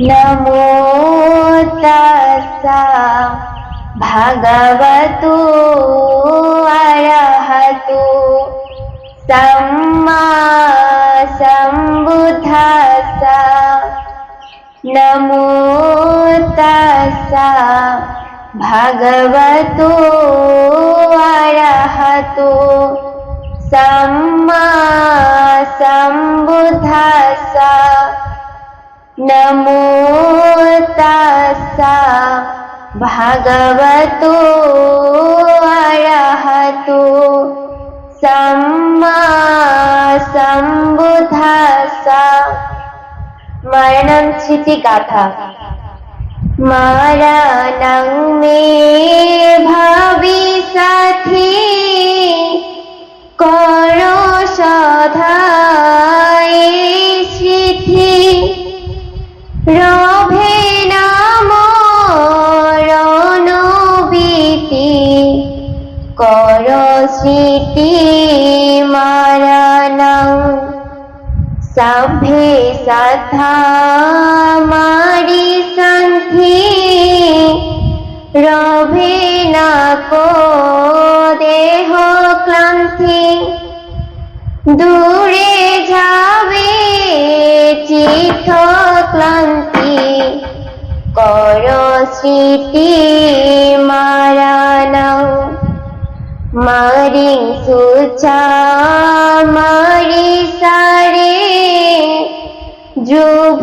नमो तस्सा भगवतो अरहतो। सम्मा सम्बुद्धस्सा। नमो तस्सा भगवतो अरहतो। सम्मा सम्बुद्धस्सा। नमो तस्सा भगवतो अरहतो सम्मा सम्बुद्धस्सा मरणं स्मृतिगाथा मरणं मे भविष्यति করো সধাই স্মৃতি রভে নাম রণবীতি কর স্মৃতি মারানং। সভে সথা মারি সন্থি, রভে না কো দেহ ক্লান্তি। দূরে যাবে চিত্ত ক্লান্তি কর স্মৃতি মারানং মারি সুচা মারি সারে। যুভ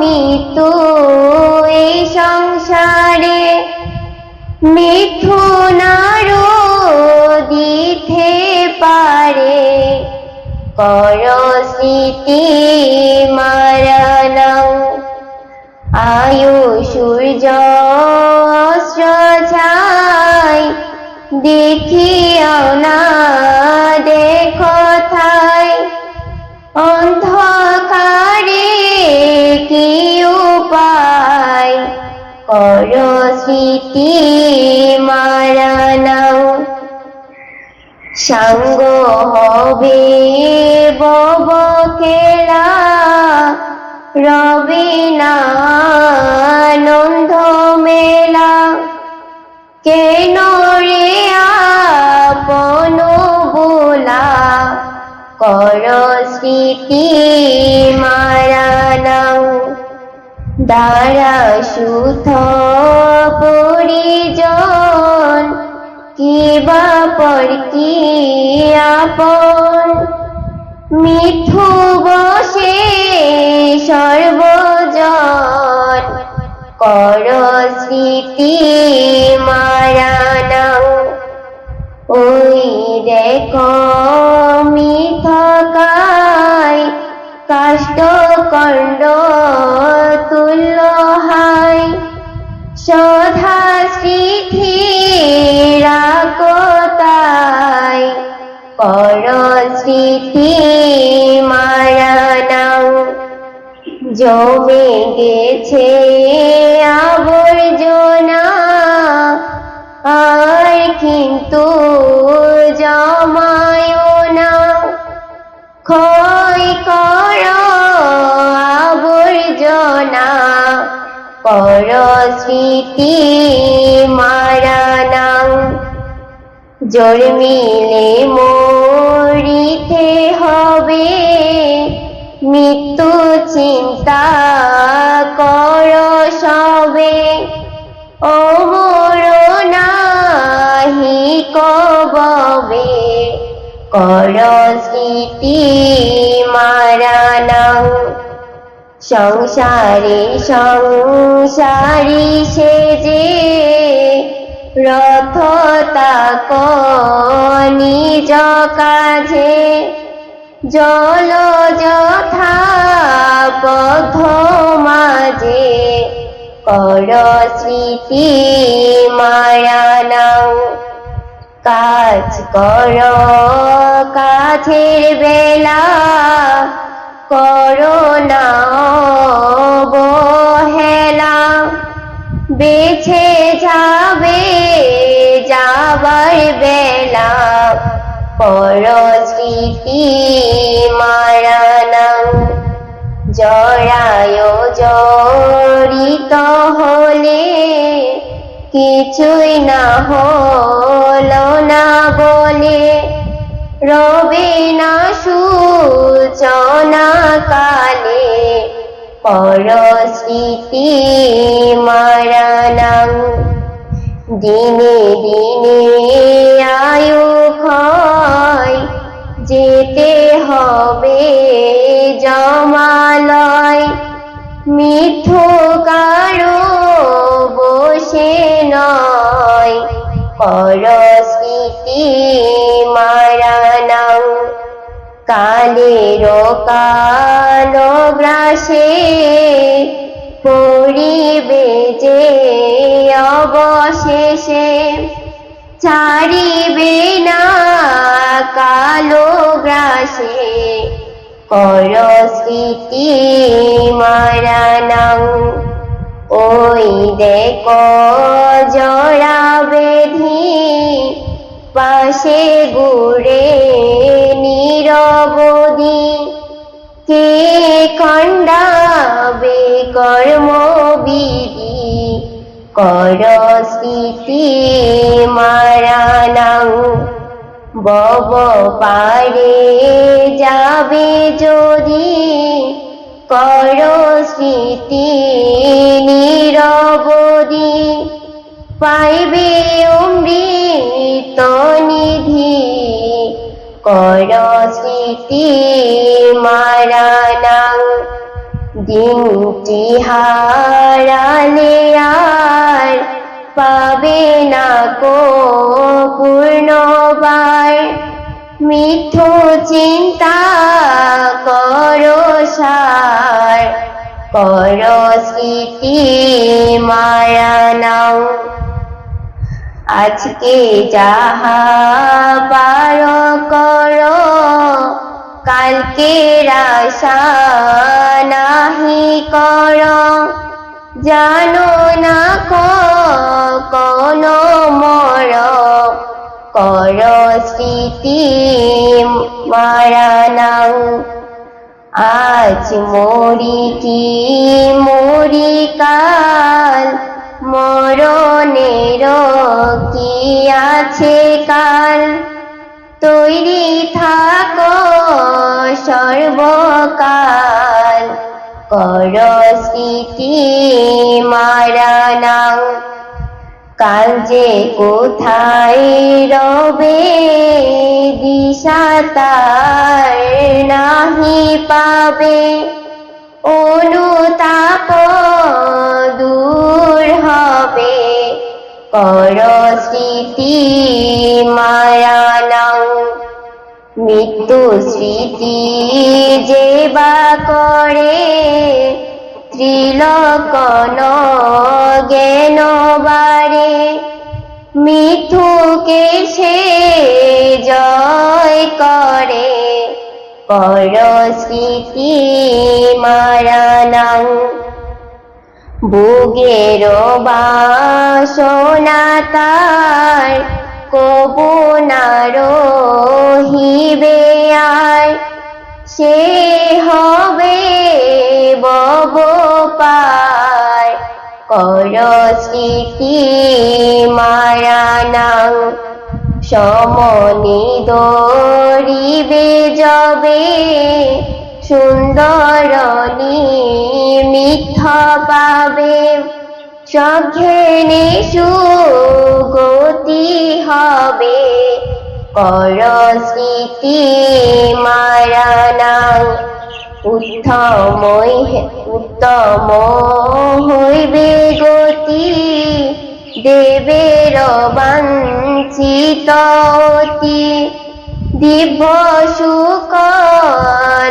মৃত্যু এই সংসারে। মিথুনার স্মৃতি মারণং আয়ু সূর্য ছাই দেখিও না দেখো থাই অন্ধকারে কি উপায়? কর স্মৃতি মারানাও সঙ্গ হবে বব খেলা রবি নন্দ মেলা। কেন রে আপন বোলা কর স্মৃতি মারানাও দ্বারা সুথ পরিজন কিবা পর কি আপন? মিঠু বসে সর্বজন। কর স্মৃতি মারানাও ওই দেখো মিথকায় কাষ্ট কণ্ড তুল্য হাই সধা স্মৃতি মারানাও জমে গেছে আবর্জনা, আর কিন্তু জমায় না ক্ষয় কর আবর্জনা কর স্মৃতি মারানাং জন্মিলে মরিতে হবে। মৃত্যু চিন্তা কর সবে। অমর নাহি কববে। কর স্মৃতি মারানাং সংসারে সংসারী সেজে। রথ তাক নিজ কাজে জল যথা মাঝে, কর স্মৃতি মায়ানাও কাজ কর কাছের বেলা করোনা বহেলা। বেছে যাবার বেলা পর স্মৃতি মারানাং জড়ায় জড়িত হলে কিছুই না হলো না বলে। রবে না সূচনা কালে পরস্মৃতি মারানাং দিনে দিনে আয়ু ক্ষয় যেতে হবে জমালয়। মিথ্যু কারও বসে নয়, পরস্মৃতি মারানাং কালের কালো গ্রাসে পড়িবে যে অবশেষে ছাড়িবে না কালো গ্রাসে। কর স্মৃতি মারানাং ওই দেখ জড়া বেধি পাশে গুড়ে নিরবধি। কে খণ্ডাবে কর্মবিধি কর স্মৃতি মারানাং বব পারে যাবে যদি কর স্মৃতি নিরবধি। পাইবে অমৃত নিধি। কর স্মৃতি মারানাং দিনটি হারালে আর পাবে না কো পূর্ণবার মিথ্যু চিন্তা করো সার, কর স্মৃতি মায়া নাও। আজকে যাহা পার করো, কালকে আশা নাহি কর। জানো না কোন মর কর স্মৃতি মারানাং আজ মরি কি মরি কাল? মরণের কি আছে কাল? তৈরি থাকো সর্বকাল। কর স্মৃতি মারানাং কাল যে কোথায় রবে দিশা তার নাহি পাবে? অনুতাপ দূর হবে। কর স্মৃতি মায়ানাং মৃত্যু স্মৃতি যে বা করে ত্রিলকন জ্ঞান বারে মিথুকে সে জয় করে। কর স্মৃতি মারানাং বুগের বাসনা তার কবু না রহিবে আর। সে হবে বব পার কর স্মৃতি মারানাং সমনি দরিবে যবে সুন্দরনী মিথ্যা পাবে। সঘেনে সুগতি হবে কর স্মৃতি মারানাং উত্তম উত্তম হইবে গতি দেবের বাঞ্ছিত অতি দিব্য সুখ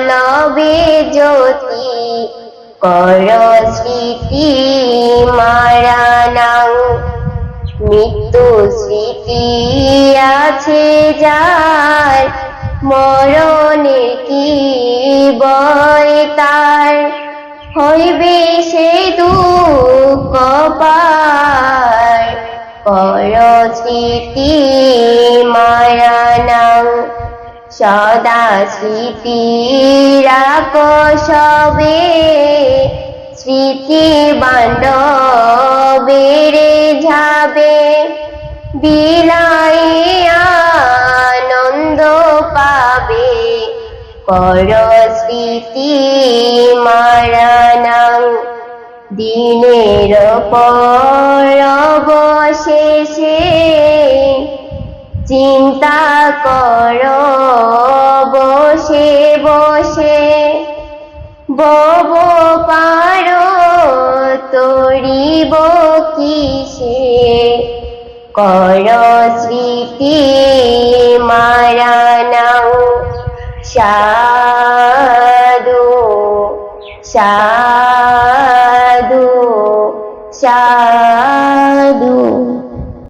লবে জ্যোতি কর স্মৃতি মারানাং মৃত্যু স্মৃতি আছে যার মরণে কি বয় তার? হইবে সে দুঃখ পার। স্মৃতি মায়ানাং, সদা স্মৃতি রাখো সবে স্মৃতি বান্ড বেড়ে যাবে বিলাই কর স্মৃতি মারানাং দিনের পর অবশেষে চিন্তা কর বসে বসে। বব পারো, তরিব কিসে? কর স্মৃতি মারানাও চাদু।